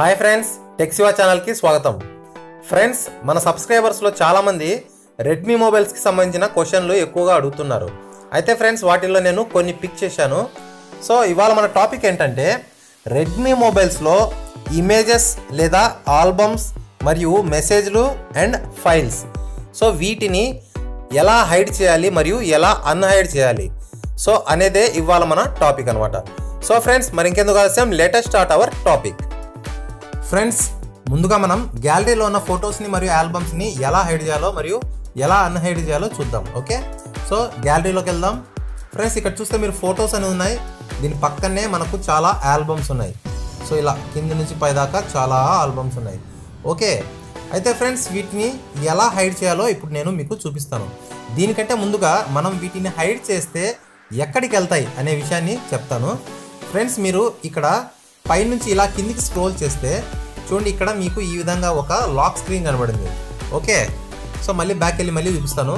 Hi friends టెక్సివా ఛానల్కి స్వాగతం. Friends మన సబ్స్క్రైబర్స్లో చాలామంది రెడ్మీ మొబైల్స్కి సంబంధించిన క్వశ్చన్లు ఎక్కువగా అడుగుతున్నారు. అయితే ఫ్రెండ్స్ వాటిల్లో నేను కొన్ని పిక్ చేశాను. సో ఇవాళ మన టాపిక్ ఏంటంటే రెడ్మీ మొబైల్స్లో ఇమేజెస్ లేదా ఆల్బమ్స్ మరియు మెసేజ్లు అండ్ ఫైల్స్ సో వీటిని ఎలా హైడ్ చేయాలి మరియు ఎలా అన్హైడ్ చేయాలి. సో అనేదే ఇవాళ మన టాపిక్ అనమాట సో ఫ్రెండ్స్ మరి ఇంకెందుకు ఆలస్యం? Latest start our topic friends ముందుగా మనం గ్యాలరీలో ఉన్న ఫొటోస్ని మరియు ఆల్బమ్స్ని ఎలా హైడ్ చేయాలో మరియు ఎలా అన్హైడ్ చేయాలో చూద్దాం ఓకే సో గ్యాలరీలోకి వెళ్దాం. ఫ్రెండ్స్ ఇక్కడ చూస్తే మీరు ఫొటోస్ అని ఉన్నాయి. దీని పక్కనే మనకు చాలా ఆల్బమ్స్ ఉన్నాయి. సో ఇలా కింది నుంచి పైదాకా చాలా ఆల్బమ్స్ ఉన్నాయి. ఓకే అయితే ఫ్రెండ్స్ వీటిని ఎలా హైడ్ చేయాలో ఇప్పుడు నేను మీకు చూపిస్తాను. దీనికంటే ముందుగా మనం వీటిని హైడ్ చేస్తే ఎక్కడికి వెళ్తాయి అనే విషయాన్ని చెప్తాను. ఫ్రెండ్స్ మీరు ఇక్కడ పైనుంచి ఇలా కిందికి స్క్రోల్ చేస్తే చూడండి ఇక్కడ మీకు ఈ విధంగా ఒక లాక్ స్క్రీన్ కనబడింది. ఓకే? సో మళ్ళీ బ్యాక్ వెళ్ళి మళ్ళీ చూపిస్తాను.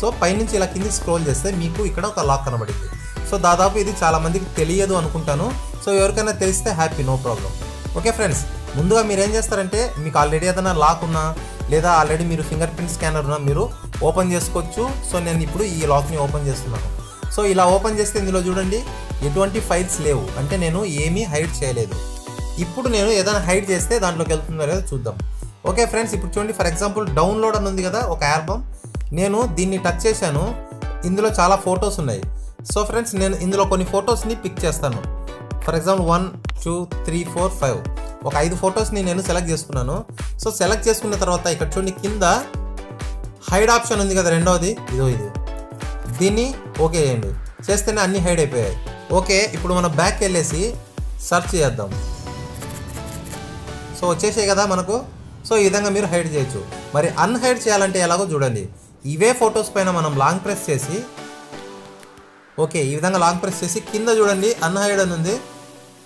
సో పైనుంచి ఇలా కిందికి స్క్రోల్ చేస్తే మీకు ఇక్కడ ఒక లాక్ కనబడింది. సో దాదాపు ఇది చాలామందికి తెలియదు అనుకుంటాను. సో ఎవరికైనా తెలిస్తే happy no problem okay friends ముందుగా మీరు ఏం చేస్తారంటే మీకు ఆల్రెడీ ఏదైనా లాక్ ఉన్నా లేదా ఆల్రెడీ మీరు ఫింగర్ ప్రింట్ స్కానర్ ఉన్నా మీరు ఓపెన్ చేసుకోవచ్చు. సో నేను ఇప్పుడు ఈ లాక్ని ఓపెన్ చేస్తున్నాను. సో ఇలా ఓపెన్ చేస్తే ఇందులో చూడండి ఎటువంటి ఫైల్స్ లేవు. అంటే నేను ఏమీ హైడ్ చేయలేదు. ఇప్పుడు నేను ఏదైనా హైడ్ చేస్తే దాంట్లోకి వెళ్తుందో లేదో చూద్దాం. ఓకే ఫ్రెండ్స్ ఇప్పుడు చూడండి ఫర్ ఎగ్జాంపుల్ డౌన్లోడ్ అని ఉంది కదా ఒక ఆల్బమ్. నేను దీన్ని టచ్ చేశాను. ఇందులో చాలా ఫొటోస్ ఉన్నాయి. సో ఫ్రెండ్స్ నేను ఇందులో కొన్ని ఫొటోస్ని పిక్ చేస్తాను. For example one two three four five. ఒక ఐదు ఫొటోస్ని నేను సెలెక్ట్ చేసుకున్నాను. సో సెలెక్ట్ చేసుకున్న తర్వాత ఇక్కడ చూడండి కింద హైడ్ ఆప్షన్ ఉంది కదా రెండవది ఇదో ఇది. దీన్ని ఓకే చేయండి. చేస్తేనే అన్ని హైడ్ అయిపోయాయి. ఓకే ఇప్పుడు మనం బ్యాక్ వెళ్ళేసి సెర్చ్ చేద్దాం. సో వచ్చేసాయి కదా మనకు. సో ఈ విధంగా మీరు హైడ్ చేయొచ్చు. మరి అన్హైడ్ చేయాలంటే ఎలాగో చూడండి. ఇవే ఫొటోస్ పైన మనం లాంగ్ ప్రెస్ చేసి ఓకే ఈ విధంగా లాంగ్ ప్రెస్ చేసి కింద చూడండి అన్హైడ్ అని ఉంది.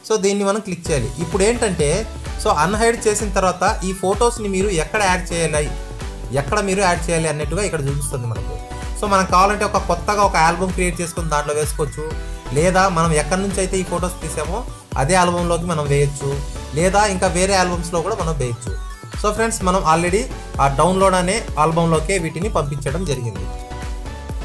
సో దీన్ని మనం క్లిక్ చేయాలి. ఇప్పుడు ఏంటంటే సో అన్హైడ్ చేసిన తర్వాత ఈ ఫొటోస్ని మీరు ఎక్కడ యాడ్ చేయాలి? ఎక్కడ మీరు యాడ్ చేయాలి అన్నట్టుగా ఇక్కడ చూపిస్తుంది మనకు. సో మనకు కావాలంటే ఒక కొత్తగా ఒక ఆల్బమ్ క్రియేట్ చేసుకుని దాంట్లో వేసుకోవచ్చు. లేదా మనం ఎక్కడి నుంచి అయితే ఈ ఫొటోస్ తీసామో అదే ఆల్బంలోకి మనం వేయచ్చు. లేదా ఇంకా వేరే ఆల్బమ్స్లో కూడా మనం వేయచ్చు. సో ఫ్రెండ్స్ మనం ఆల్రెడీ ఆ డౌన్లోడ్ అనే ఆల్బంలోకే వీటిని పంపించడం జరిగింది.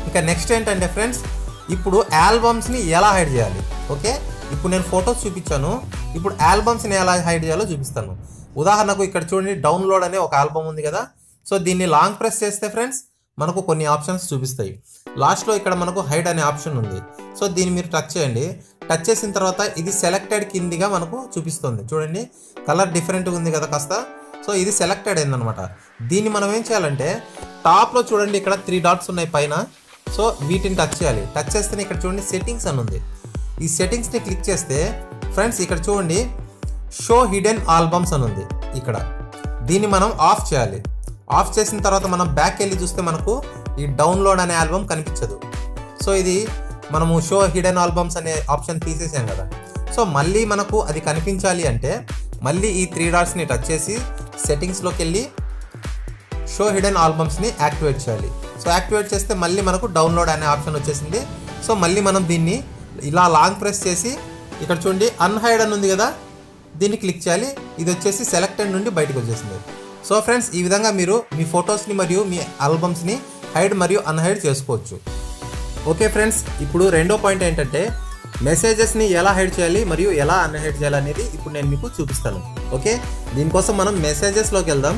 ఇంకా నెక్స్ట్ ఏంటంటే ఫ్రెండ్స్ ఇప్పుడు ఆల్బమ్స్ని ఎలా హైడ్ చేయాలి? ఓకే? ఇప్పుడు నేను ఫొటోస్ చూపించాను. ఇప్పుడు ఆల్బమ్స్ని ఎలా హైడ్ చేయాలో చూపిస్తాను. ఉదాహరణకు ఇక్కడ చూడండి డౌన్లోడ్ అనే ఒక ఆల్బమ్ ఉంది కదా. సో దీన్ని లాంగ్ ప్రెస్ చేస్తే ఫ్రెండ్స్ మనకు కొన్ని ఆప్షన్స్ చూపిస్తాయి. లాస్ట్లో ఇక్కడ మనకు హైడ్ అనే ఆప్షన్ ఉంది. సో దీన్ని మీరు టచ్ చేయండి. టచ్ చేసిన తర్వాత ఇది సెలెక్టెడ్ కిందిగా మనకు చూపిస్తుంది. చూడండి. కలర్ డిఫరెంట్గా ఉంది కదా కాస్త. సో ఇది సెలెక్టెడ్ అయిందనమాట. దీన్ని మనం ఏం చేయాలంటే టాప్లో చూడండి ఇక్కడ త్రీ డాట్స్ ఉన్నాయి పైన. సో వీటిని టచ్ చేయాలి. టచ్ చేస్తేనే ఇక్కడ చూడండి సెట్టింగ్స్ అని ఉంది. ఈ సెట్టింగ్స్ని క్లిక్ చేస్తే ఫ్రెండ్స్ ఇక్కడ చూడండి షో హిడెన్ ఆల్బమ్స్ అని ఉంది ఇక్కడ. దీన్ని మనం ఆఫ్ చేయాలి. ఆఫ్ చేసిన తర్వాత మనం బ్యాక్ వెళ్ళి చూస్తే మనకు ఈ డౌన్లోడ్ అనే ఆల్బమ్ కనిపించదు. సో ఇది మనము షో హిడెన్ ఆల్బమ్స్ అనే ఆప్షన్ తీసేసాం కదా. సో మళ్ళీ మనకు అది కనిపించాలి అంటే మళ్ళీ ఈ త్రీ డాట్స్ని టచ్ చేసి సెట్టింగ్స్లోకి వెళ్ళి షో హిడెన్ ఆల్బమ్స్ని యాక్టివేట్ చేయాలి. సో యాక్టివేట్ చేస్తే మళ్ళీ మనకు డౌన్లోడ్ అనే ఆప్షన్ వచ్చేసింది. సో మళ్ళీ మనం దీన్ని ఇలా లాంగ్ ప్రెస్ చేసి ఇక్కడ చూడండి అన్హైడ్ అని ఉంది కదా దీన్ని క్లిక్ చేయాలి. ఇది వచ్చేసి సెలెక్టెడ్ నుండి బయటకు వచ్చేసింది. సో ఫ్రెండ్స్ ఈ విధంగా మీరు మీ ఫొటోస్ని మరియు మీ ఆల్బమ్స్ని హైడ్ మరియు అన్హైడ్ చేసుకోవచ్చు. ఓకే ఫ్రెండ్స్ ఇప్పుడు రెండో పాయింట్ ఏంటంటే మెసేజెస్ని ఎలా హైడ్ చేయాలి మరియు ఎలా అన్హైడ్ చేయాలి అనేది ఇప్పుడు నేను మీకు చూపిస్తాను. ఓకే? దీనికోసం మనం మెసేజెస్లోకి వెళ్దాం.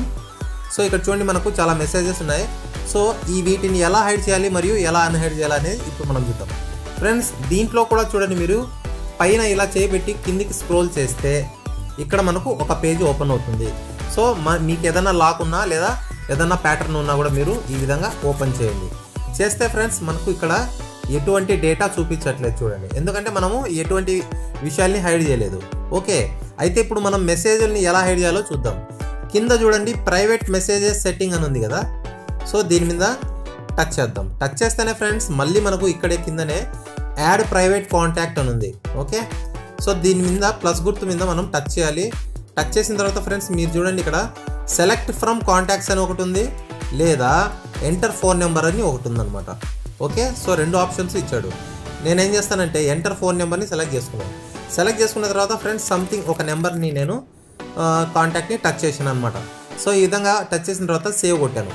సో ఇక్కడ చూడండి మనకు చాలా మెసేజెస్ ఉన్నాయి. సో ఈ వీటిని ఎలా హైడ్ చేయాలి మరియు ఎలా అన్హైడ్ చేయాలి అనేది ఇప్పుడు మనం చూద్దాం. ఫ్రెండ్స్ దీంట్లో కూడా చూడండి మీరు పైన ఇలా చేయబెట్టి కిందికి స్క్రోల్ చేస్తే ఇక్కడ మనకు ఒక పేజ్ ఓపెన్ అవుతుంది. సో మీకు ఏదైనా లాక్ ఉన్నా లేదా ఏదైనా ప్యాటర్న్ ఉన్నా కూడా మీరు ఈ విధంగా ఓపెన్ చేయండి. చేస్తే ఫ్రెండ్స్ మనకు ఇక్కడ ఎటువంటి డేటా చూపించట్లేదు చూడండి. ఎందుకంటే మనము ఎటువంటి విషయాల్ని హైడ్ చేయలేదు. ఓకే అయితే ఇప్పుడు మనం మెసేజ్ని ఎలా హైడ్ చేయాలో చూద్దాం. కింద చూడండి ప్రైవేట్ మెసేజెస్ సెట్టింగ్ అని ఉంది కదా. సో దీని మీద టచ్ చేద్దాం. టచ్ చేస్తేనే ఫ్రెండ్స్ మళ్ళీ మనకు ఇక్కడే కిందనే యాడ్ ప్రైవేట్ కాంటాక్ట్ అని ఉంది. ఓకే సో దీని మీద ప్లస్ గుర్తు మీద మనం టచ్ చేయాలి. టచ్ చేసిన తర్వాత ఫ్రెండ్స్ మీరు చూడండి ఇక్కడ సెలెక్ట్ ఫ్రమ్ కాంటాక్ట్స్ అని ఒకటి ఉంది లేదా ఎంటర్ ఫోన్ నెంబర్ అని ఒకటి ఉందన్నమాట. ఓకే? సో రెండు ఆప్షన్స్ ఇచ్చాడు. నేనేం చేస్తానంటే ఎంటర్ ఫోన్ నెంబర్ని సెలెక్ట్ చేసుకున్నాను. సెలెక్ట్ చేసుకున్న తర్వాత ఫ్రెండ్స్ సంథింగ్ ఒక నెంబర్ని నేను కాంటాక్ట్ని టచ్ చేశాను అనమాట సో ఈ విధంగా టచ్ చేసిన తర్వాత సేవ్ కొట్టాను.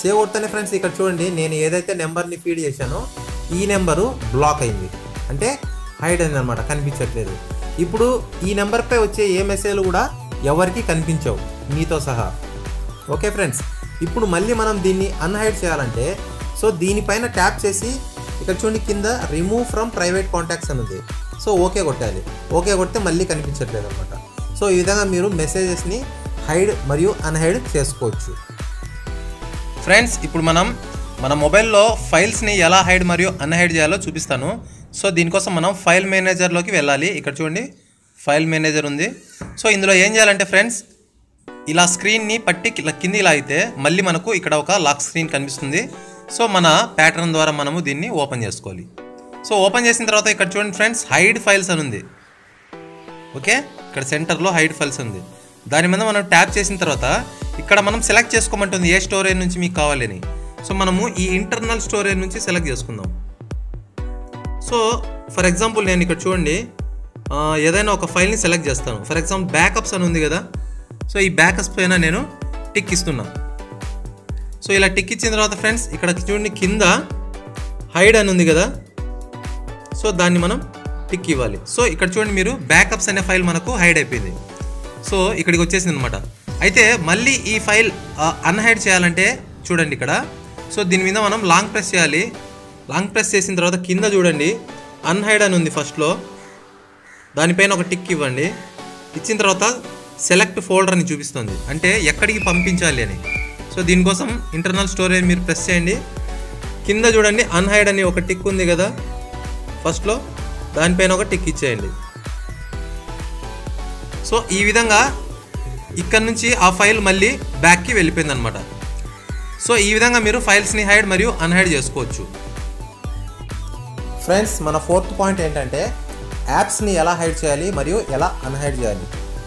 సేవ్ కొడితేనే ఫ్రెండ్స్ ఇక్కడ చూడండి నేను ఏదైతే నెంబర్ని ఫీడ్ చేశానో ఈ నెంబరు బ్లాక్ అయింది. అంటే హైడ్ అయింది అనమాట కనిపించట్లేదు. ఇప్పుడు ఈ నెంబర్పై వచ్చే ఏ మెసేజ్లు కూడా ఎవరికి కనిపించవు. మీతో సహా. Okay friends? ఇప్పుడు మళ్ళీ మనం దీన్ని అన్హైడ్ చేయాలంటే సో దీనిపైన ట్యాప్ చేసి ఇక్కడ చూడండి కింద రిమూవ్ ఫ్రమ్ ప్రైవేట్ కాంటాక్ట్స్ అని ఉంది. సో ఓకే కొట్టాలి. ఓకే కొడితే మళ్ళీ కనిపించట్లేదు అనమాట సో ఈ విధంగా మీరు మెసేజెస్ని హైడ్ మరియు అన్హైడ్ చేసుకోవచ్చు. ఫ్రెండ్స్ ఇప్పుడు మనం మన మొబైల్లో ఫైల్స్ని ఎలా హైడ్ మరియు అన్హైడ్ చేయాలో చూపిస్తాను. సో దీనికోసం మనం ఫైల్ మేనేజర్లోకి వెళ్ళాలి. ఇక్కడ చూడండి ఫైల్ మేనేజర్ ఉంది. సో ఇందులో ఏం చేయాలంటే ఫ్రెండ్స్ ఇలా స్క్రీన్ని పట్టి ఇలా కింది మళ్ళీ మనకు ఇక్కడ ఒక లాక్ స్క్రీన్ కనిపిస్తుంది. సో మన ప్యాటర్న్ ద్వారా మనము దీన్ని ఓపెన్ చేసుకోవాలి. సో ఓపెన్ చేసిన తర్వాత ఇక్కడ చూడండి ఫ్రెండ్స్ హైడ్ ఫైల్స్ అని ఉంది. ఓకే? ఇక్కడ సెంటర్లో హైడ్ ఫైల్స్ ఉంది. దాని మీద మనం ట్యాప్ చేసిన తర్వాత ఇక్కడ మనం సెలెక్ట్ చేసుకోమంటుంది ఏ స్టోరేజ్ నుంచి మీకు కావాలని సో మనము ఈ ఇంటర్నల్ స్టోరేజ్ నుంచి సెలెక్ట్ చేసుకుందాం. సో ఫర్ ఎగ్జాంపుల్ నేను ఇక్కడ చూడండి. ఏదైనా ఒక ఫైల్ని సెలెక్ట్ చేస్తాను. ఫర్ ఎగ్జాంపుల్ బ్యాకప్స్ అని ఉంది కదా. సో ఈ బ్యాకప్స్ పైన నేను టిక్ ఇస్తున్నాను సో ఇలా టిక్ ఇచ్చిన తర్వాత ఫ్రెండ్స్ ఇక్కడ చూడండి కింద హైడ్ అని ఉంది కదా. సో దాన్ని మనం టిక్ ఇవ్వాలి. సో ఇక్కడ చూడండి మీరు బ్యాకప్స్ అనే ఫైల్ మనకు హైడ్ అయిపోయింది. సో ఇక్కడికి వచ్చేసింది అనమాట అయితే మళ్ళీ ఈ ఫైల్ అన్హైడ్ చేయాలంటే చూడండి ఇక్కడ. సో దీని మీద మనం లాంగ్ ప్రెస్ చేయాలి. లాంగ్ ప్రెస్ చేసిన తర్వాత కింద చూడండి. అన్హైడ్ అని ఉంది ఫస్ట్లో దానిపైన ఒక టిక్ ఇవ్వండి. ఇచ్చిన తర్వాత సెలెక్ట్ ఫోల్డర్ అని చూపిస్తుంది. అంటే ఎక్కడికి పంపించాలి అని. సో దీనికోసం ఇంటర్నల్ స్టోరేజ్ మీరు ప్రెస్ చేయండి. కింద చూడండి అన్హైడ్ అని ఒక టిక్ ఉంది కదా. ఫస్ట్లో దానిపైన ఒక టిక్ ఇచ్చేయండి. సో ఈ విధంగా ఇక్కడ నుంచి ఆ ఫైల్ మళ్ళీ బ్యాక్కి వెళ్ళిపోయింది అనమాట సో ఈ విధంగా మీరు ఫైల్స్ని హైడ్ మరియు అన్హైడ్ చేసుకోవచ్చు. ఫ్రెండ్స్ మన ఫోర్త్ పాయింట్ ఏంటంటే యాప్స్ని ఎలా హైడ్ చేయాలి మరియు ఎలా అన్హైడ్ చేయాలి.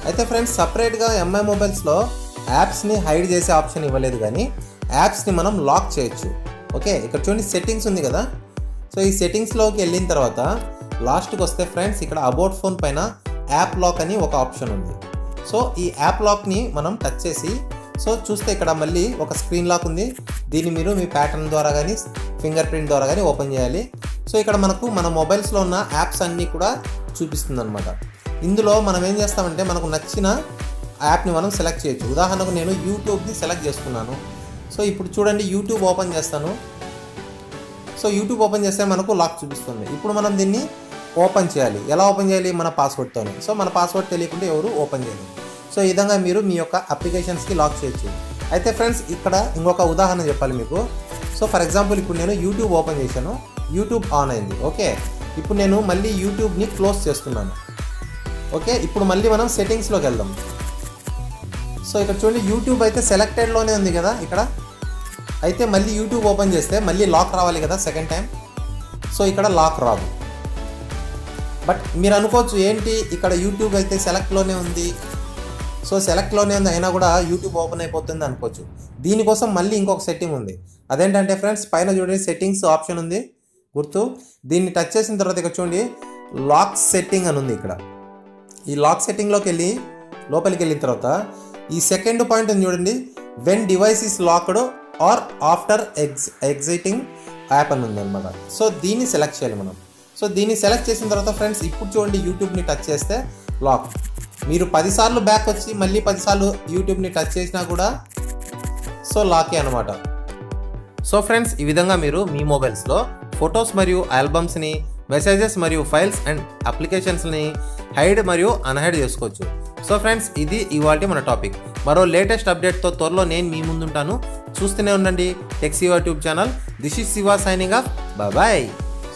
అయితే ఫ్రెండ్స్ సపరేట్గా ఎంఐ మొబైల్స్లో యాప్స్ని హైడ్ చేసే ఆప్షన్ ఇవ్వలేదు కానీ యాప్స్ని మనం లాక్ చేయొచ్చు. ఓకే ఇక్కడ చూడండి సెట్టింగ్స్ ఉంది కదా. సో ఈ సెట్టింగ్స్లోకి వెళ్ళిన తర్వాత లాస్ట్కి వస్తే ఫ్రెండ్స్ ఇక్కడ అబౌట్ ఫోన్ పైన యాప్ లాక్ అని ఒక ఆప్షన్ ఉంది. సో ఈ యాప్ లాక్ని మనం టచ్ చేసి సో చూస్తే ఇక్కడ మళ్ళీ ఒక స్క్రీన్ లాక్ ఉంది. దీన్ని మీరు మీ ప్యాటర్న్ ద్వారా కానీ ఫింగర్ ప్రింట్ ద్వారా కానీ ఓపెన్ చేయాలి. సో ఇక్కడ మనకు మన మొబైల్స్లో ఉన్న యాప్స్ అన్నీ కూడా చూపిస్తుంది అనమాట ఇందులో మనం ఏం చేస్తామంటే మనకు నచ్చిన యాప్ని మనం సెలెక్ట్ చేయొచ్చు. ఉదాహరణకు నేను యూట్యూబ్ని సెలెక్ట్ చేసుకున్నాను. సో ఇప్పుడు చూడండి యూట్యూబ్ ఓపెన్ చేస్తాను. సో యూట్యూబ్ ఓపెన్ చేస్తే మనకు లాక్ చూపిస్తుంది. ఇప్పుడు మనం దీన్ని ఓపెన్ చేయాలి. ఎలా ఓపెన్ చేయాలి? మన పాస్వర్డ్తోనే. సో మన పాస్వర్డ్ తెలియకుండా ఎవరు ఓపెన్ చేయాలి సో ఈ విధంగా మీరు మీ యొక్క అప్లికేషన్స్కి లాక్ చేయొచ్చు. అయితే ఫ్రెండ్స్ ఇక్కడ ఇంకొక ఉదాహరణ చెప్పాలి మీకు. సో ఫర్ ఎగ్జాంపుల్ ఇప్పుడు నేను యూట్యూబ్ ఓపెన్ చేశాను. యూట్యూబ్ ఆన్ అయింది. ఓకే? ఇప్పుడు నేను మళ్ళీ యూట్యూబ్ని క్లోజ్ చేస్తున్నాను. ఓకే? ఇప్పుడు మళ్ళీ మనం సెట్టింగ్స్లోకి వెళ్దాం. సో ఇక్కడ చూడండి యూట్యూబ్ అయితే సెలెక్టెడ్లోనే ఉంది కదా ఇక్కడ. అయితే మళ్ళీ యూట్యూబ్ ఓపెన్ చేస్తే మళ్ళీ లాక్ రావాలి కదా సెకండ్ టైం. సో ఇక్కడ లాక్ రాదు. బట్ మీరు అనుకోవచ్చు ఏంటి ఇక్కడ యూట్యూబ్ అయితే సెలెక్ట్లోనే ఉంది. సో సెలెక్ట్లోనే ఉంది అయినా కూడా యూట్యూబ్ ఓపెన్ అయిపోతుంది అనుకోవచ్చు. దీనికోసం మళ్ళీ ఇంకొక సెట్టింగ్ ఉంది. అదేంటంటే ఫ్రెండ్స్ పైన చూడండి సెట్టింగ్స్ ఆప్షన్ ఉంది. గుర్తు? దీన్ని టచ్ చేసిన తర్వాత ఇక్కడ చూడండి లాక్ సెట్టింగ్ అని ఉంది ఇక్కడ. ఈ లాక్ సెట్టింగ్లోకి వెళ్ళి లోపలికి వెళ్ళిన తర్వాత ఈ సెకండ్ పాయింట్ ఉంది చూడండి when device is locked or after ex exiting app అని ఉంది అనమాట సో దీన్ని సెలెక్ట్ చేయాలి మనం. సో దీన్ని సెలెక్ట్ చేసిన తర్వాత ఫ్రెండ్స్ ఇప్పుడు చూడండి యూట్యూబ్ని టచ్ చేస్తే లాక్ మీరు పదిసార్లు బ్యాక్ వచ్చి మళ్ళీ పదిసార్లు యూట్యూబ్ని టచ్ చేసినా కూడా సో లాకే అనమాట సో ఫ్రెండ్స్ ఈ విధంగా మీరు మీ మొబైల్స్లో ఫొటోస్ మరియు ఆల్బమ్స్ని మెసేజెస్ మరియు ఫైల్స్ అండ్ అప్లికేషన్స్ని హైడ్ మరియు అన్హైడ్ చేసుకోవచ్చు. సో ఫ్రెండ్స్ ఇది ఇవాళ మన టాపిక్. మరో లేటెస్ట్ అప్డేట్తో త్వరలో నేను మీ ముందుంటాను. చూస్తూనే ఉండండి టెక్సీవా YouTube channel. This is Shiva signing off bye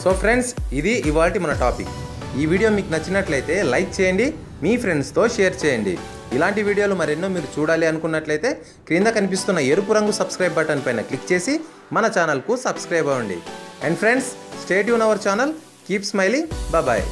so friends ఇది ఇవాళ మన టాపిక్. ఈ వీడియో మీకు నచ్చినట్లయితే లైక్ చేయండి మీ ఫ్రెండ్స్తో షేర్ చేయండి. ఇలాంటి వీడియోలు మరెన్నో మీరు చూడాలి అనుకున్నట్లయితే క్రింద కనిపిస్తున్న ఎరుపు రంగు సబ్స్క్రైబ్ బటన్ పైన క్లిక్ చేసి మన ఛానల్కు సబ్స్క్రైబ్ అవ్వండి. And friends stay Yoon our channel. Keep smiling. Bye